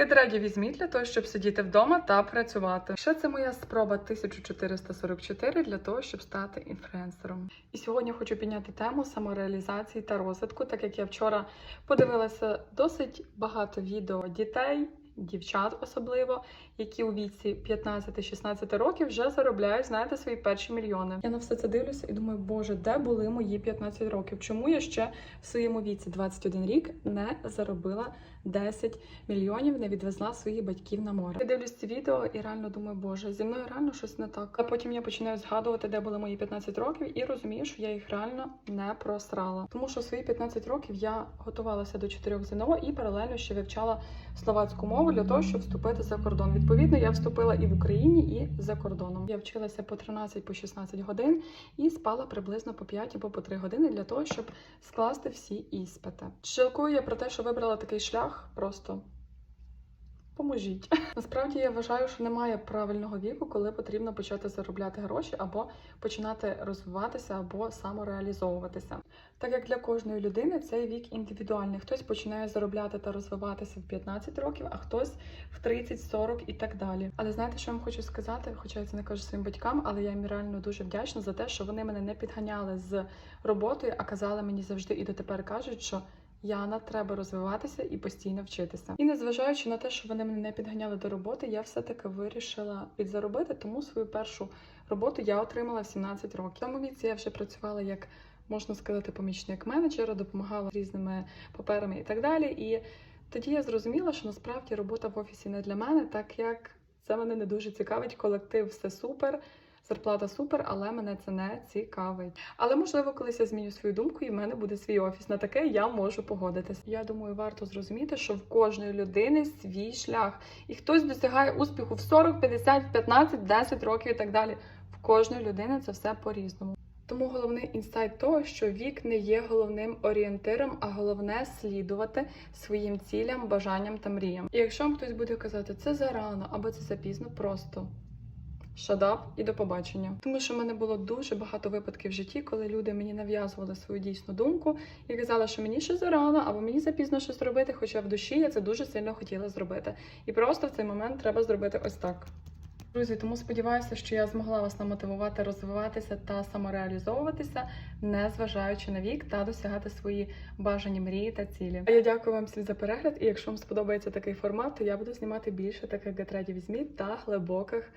Гедраді візьміть для того, щоб сидіти вдома та працювати. Ще це моя спроба 1444 для того, щоб стати інфлюенсером. І сьогодні хочу підняти тему самореалізації та розвитку, так як я вчора подивилася досить багато відео дітей. Дівчат особливо, які у віці 15-16 років вже заробляють, знаєте, свої перші мільйони. Я на все це дивлюся і думаю, боже, де були мої 15 років? Чому я ще в своєму віці 21 рік не заробила 10 мільйонів, не відвезла своїх батьків на море? Я дивлюсь ці відео і реально думаю, боже, зі мною реально щось не так. А потім я починаю згадувати, де були мої 15 років, і розумію, що я їх реально не просрала. Тому що свої 15 років я готувалася до 4 ЗНО і паралельно ще вивчала словацьку мову для того, щоб вступити за кордон. Відповідно, я вступила і в Україні, і за кордоном. Я вчилася по 13 по 16 годин і спала приблизно по 5 або по 3 години для того, щоб скласти всі іспити. Жалкую я про те, що вибрала такий шлях, просто. Поможіть. Насправді я вважаю, що немає правильного віку, коли потрібно почати заробляти гроші або починати розвиватися або самореалізовуватися. Так як для кожної людини цей вік індивідуальний. Хтось починає заробляти та розвиватися в 15 років, а хтось в 30, 40 і так далі. Але знаєте, що я вам хочу сказати? Хоча я це не кажу своїм батькам, але я їм реально дуже вдячна за те, що вони мене не підганяли з роботою, а казали мені завжди і дотепер кажуть, що. Яна, треба розвиватися і постійно вчитися. І незважаючи на те, що вони мене не підганяли до роботи, я все-таки вирішила підзаробити, тому свою першу роботу я отримала в 17 років. Тому віці я вже працювала як можна сказати, помічник менеджера, допомагала різними паперами і так далі. І тоді я зрозуміла, що насправді робота в офісі не для мене, так як це мене не дуже цікавить. Колектив все супер. Зарплата супер, але мене це не цікавить. Але можливо, колись я зміню свою думку, і в мене буде свій офіс. На таке я можу погодитись. Я думаю, варто зрозуміти, що в кожної людини свій шлях, і хтось досягає успіху в 40, 50, 15, 10 років і так далі. В кожної людини це все по-різному. Тому головний інсайт того, що вік не є головним орієнтиром, а головне слідувати своїм цілям, бажанням та мріям. І якщо вам хтось буде казати, це зарано або це запізно, просто шадап і до побачення. Тому що в мене було дуже багато випадків в житті, коли люди мені нав'язували свою дійсну думку і казали, що мені ще зарано, або мені запізно щось робити, хоча в душі я це дуже сильно хотіла зробити. І просто в цей момент треба зробити ось так. Друзі, тому сподіваюся, що я змогла вас намотивувати розвиватися та самореалізовуватися, не зважаючи на вік та досягати свої бажані мрії та цілі. А я дякую вам всім за перегляд. І якщо вам сподобається такий формат, то я буду знімати більше таких гетредів змі та глибоких